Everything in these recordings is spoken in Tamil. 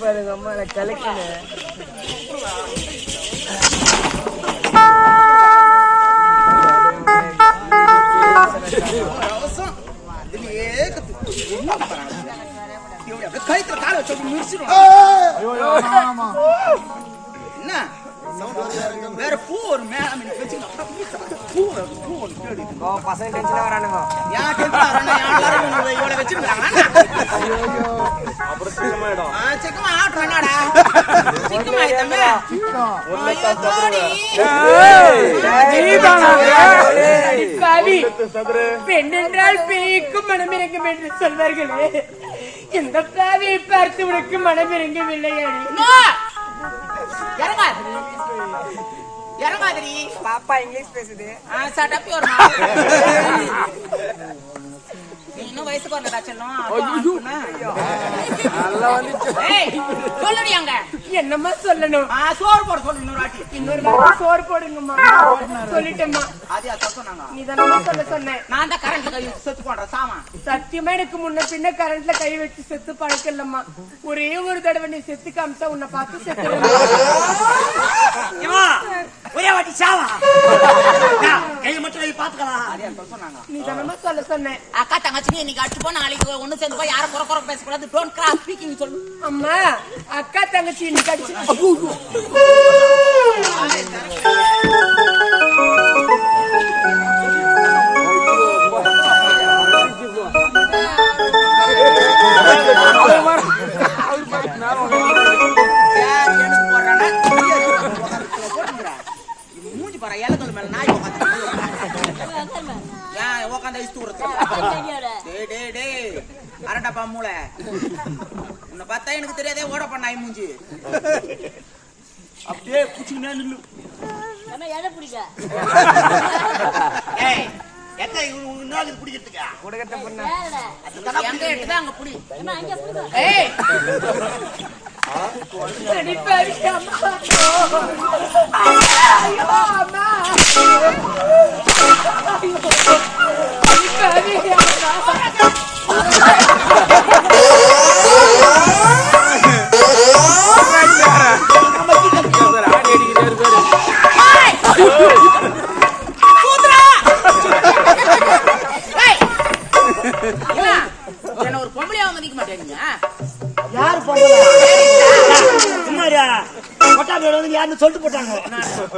பாருங்க அம்மா நான் கலக்கினேன். கைத்துல கால வச்சு முடிச்சிடும் என்ன? வேற பூ ஒரு வச்சுக்கலாம் பூ பூ பசங்க டென்ஷனா வரானுங்க. யார் டென்ஷன் இவ்வளவு இவ்வளவு வச்சிருக்காங்க பெண்ணென்றால் பேய்க்கும் மனம் இறங்கும் என்று சொல்வார்களே. இந்த பாவியை பார்த்து உனக்கு மனம். இறங்காதிரி. பாப்பா இங்கிலீஷ் பேசுது. இன்னும் வயசுக்கு வரலடா செல்லம். நல்லா வந்துச்சு. சொல்லுடி அங்க. என்னம்மா சொல்லணும்? ஆ, சோறு போட சொல்லு இன்னொரு வாட்டி. இன்னொரு வாரம் சோறு போடுங்கம்மா. சொல்லிட்டேம்மா. அதே அதான் சொன்னாங்க. நீ தானம்மா சொல்ல சொன்னேன். நான் தான் கை செத்து போடுறேன் சாமான். சத்தியமா எனக்கு முன்ன பின்ன கரண்ட்ல கை வச்சு செத்து பழக்கம் இல்லம்மா ஒரே ஒரு தடவை நீ செத்து காமிச்சா உன்னை பார்த்து செத்து ஒரே வாட்டி சாவா? கை மட்டும் வை பாத்துக்கலாம். நீ தானம்மா சொல்ல சொன்னேன். அக்கா தங்கச்சி நீ இன்னைக்கு அடிச்சு போ நாளைக்கு ஒண்ணு சேர்ந்து போய் யாரும் குறை குறை பேசக்கூடாது. டோன்ட் கிராஸ் ஸ்பீக்கிங் சொல்லு. அம்மா அக்கா தங்கச்சி இன்னைக்கு அடிச்சு டேய், டேய், டேய். அரண்டப்பா மூளை. உன்னை பார்த்தா எனக்கு தெரியாதே ஓடப்பா நாய் மூஞ்சி. அப்படியே குச்சிக்கினே நில்லு. ஏய் எத்த இன்னொரு பிடிக்கிறதுக்கா? கொடுக்கத்த பொண்ணு. எங்க அங்க புடி. ஏய். அடி பாவி, அம்மா. ஐயோ, அம்மா.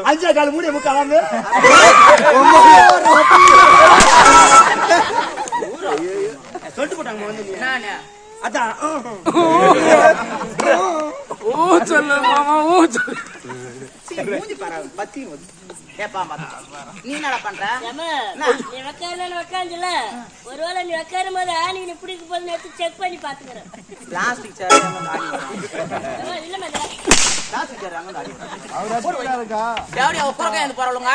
அஞ்சா கால் மூடிய முக்காலாம சொல்லிட்டு போட்டாங்க வந்து நானு அதான் சீ, மூஞ்சி பாரு பத்தி. நீ என்னடா பண்ற என்ன? நீ ஒருவேளை நீ உக்காரும் போது நீ பிடிக்க போதுன்னு எடுத்து check பண்ணி பாத்துக்கிறேன். பிளாஸ்டிக் சேர் ஆடி எப்படி அவ குறக்க வந்து பரவலுங்க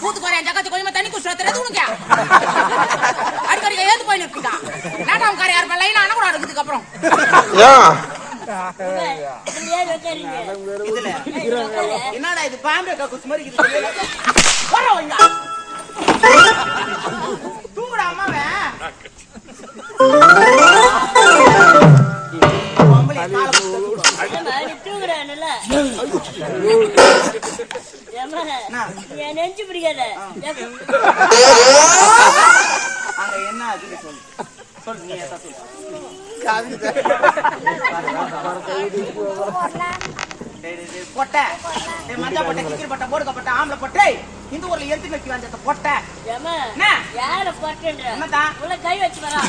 பூத்து குறையா ஜகத்து கொஞ்சமா தண்ணி குடிச்சு தெரியாது உனக்கு? அடிக்கடி ஏந்து போய் நிற்பிட்டா? நாட்டாம் காரை யார் லைன் அணை கூட அப்புறம். உக்காரு. என்னடா இது? பாம்பே கக்கூஸ் மாதிரி தூங்குடா அம்மாவே பொம்பளை நீ என் நெஞ்சு பிடிக்காத. அங்க என்ன ஆகுது சொல்லு சொல்லு நீ ஏதா சொல்லு டேய், டேய், பொட்டை மஞ்சள் பொட்டை கிக்கிரி பொட்டை ஆம்பளை பொட்டை இந்த ஊர்ல எடுத்து வைக்க வேண்டிய பொட்டை? யாரை? உள்ள கை வச்சு வரா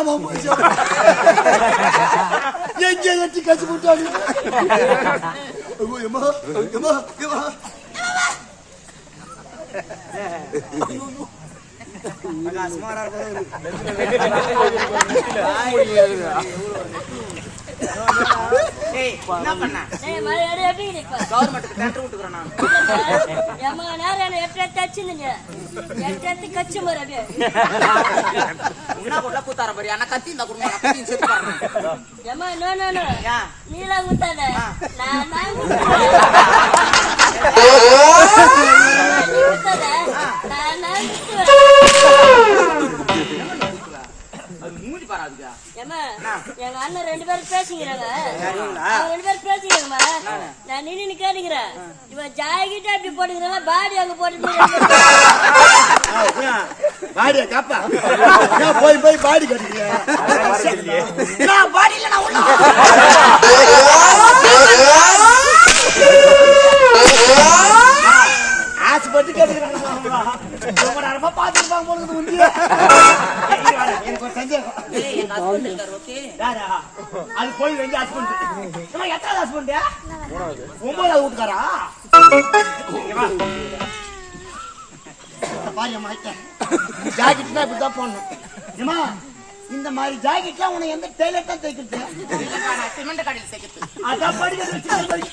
அம்மா சாமா போச்சு எங்க எட்டி கச்சு போட்டாங்க ஐயோ, எம்மா, எம்மா, எம்மா. ஏய் என்ன பண்ண டெண்டர் விட்டுக்கிறேன் நான் என்ன எட்டு. எட்டு எடுத்து கச்சி மரம் அப்படியே. என்ன போட்டா கூத்தார பாரு கத்தி இந்த குடும்பம் நான் கத்தி செத்து no. ஏன் நீலாம் குத்தாத. நான் நான் நின்னு கேட்டுக்கிறேன். இவன் ஜாக்கிட்ட அப்படி போட்டுக்கிறாங்க பாடி அங்க போட்டு பாடிய காப்பா. போய் போய் பாடி கட்டுறீங்க நான் பாடியில நான் உள்ள அது போய் வெஞ்சு ஹஸ்பண்ட் எத்தனாவது ஹஸ்பண்ட் ஒன்பதாவது வீட்டுக்காரா இங்க வா. பாரு அம்மா, ஐயா. ஜாக்கெட்னா இப்படிதான் போடணும். ஏமா இந்த மாதிரி ஜாக்கெட்லாம் உனக்கு எந்த டெய்லர் தான் தைக்கிறது சிமெண்ட் கடையில் சேர்க்கிறது அதான் படிக்கிறது வச்சு படி.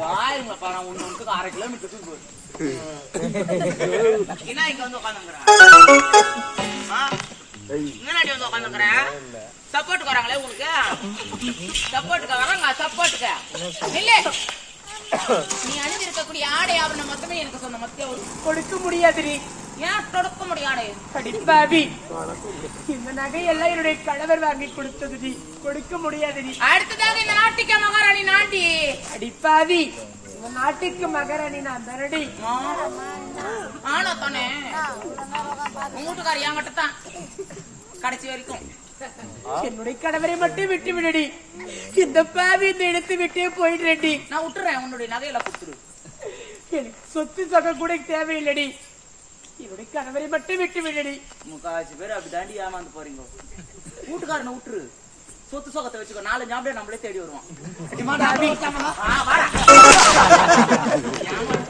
வாயுங்க பா நான் ஒண்ணு ஒண்ணுக்கு அரை கிலோமீட்டர் தூக்கு என்ன இங்க வந்து உட்காந்துங்கிறேன். முன்னாடி வந்து உட்காந்துங்கிறேன் சப்போர்ட்டுக்கு வராங்களே உங்களுக்கு? சப்போர்ட்டுக்கு வராங்க சப்போர்ட்டுக்கு இல்ல நீ அணிந்து இருக்கக்கூடிய ஆடை ஆபரணம் மொத்தமே எனக்கு சொன்ன கொடுக்க முடியாதுடி. ஏன் தொடுக்க ஆடை? அடிப்பாவி இந்த நகையெல்லாம் என்னுடைய கணவர் வாங்கி கொடுத்ததுடி. கொடுக்க முடியாதுடி. அடுத்ததாக இந்த நாட்டிக்க மகாராணி நாட்டி. அடிப்பாவி. இந்த நாட்டுக்கு மகாராணி நான் தரடி ஆனா தானே? உங்க வீட்டுக்காரி என்கிட்ட தான். கடைசி வரைக்கும். என்னுடைய கணவரை மட்டும் விட்டு விடுடி. இந்த பாவி இந்த இடத்தை விட்டே போயிடுறேன்டி. நான் விட்டுறேன் உன்னுடைய நகையில கொடுத்துரு. எனக்கு சொத்து சொக கூட தேவையில்லடி. என்னுடைய கணவரை மட்டும் விட்டு விடுடி. முக்காவாசி பேர் அப்படி தாண்டி ஏமாந்து போறீங்க. வீட்டுக்காரனை விட்டுரு. சொத்து சொகத்தை வச்சுக்கோ. நாலு ஞாபகம் நம்மளே தேடி வருவான்.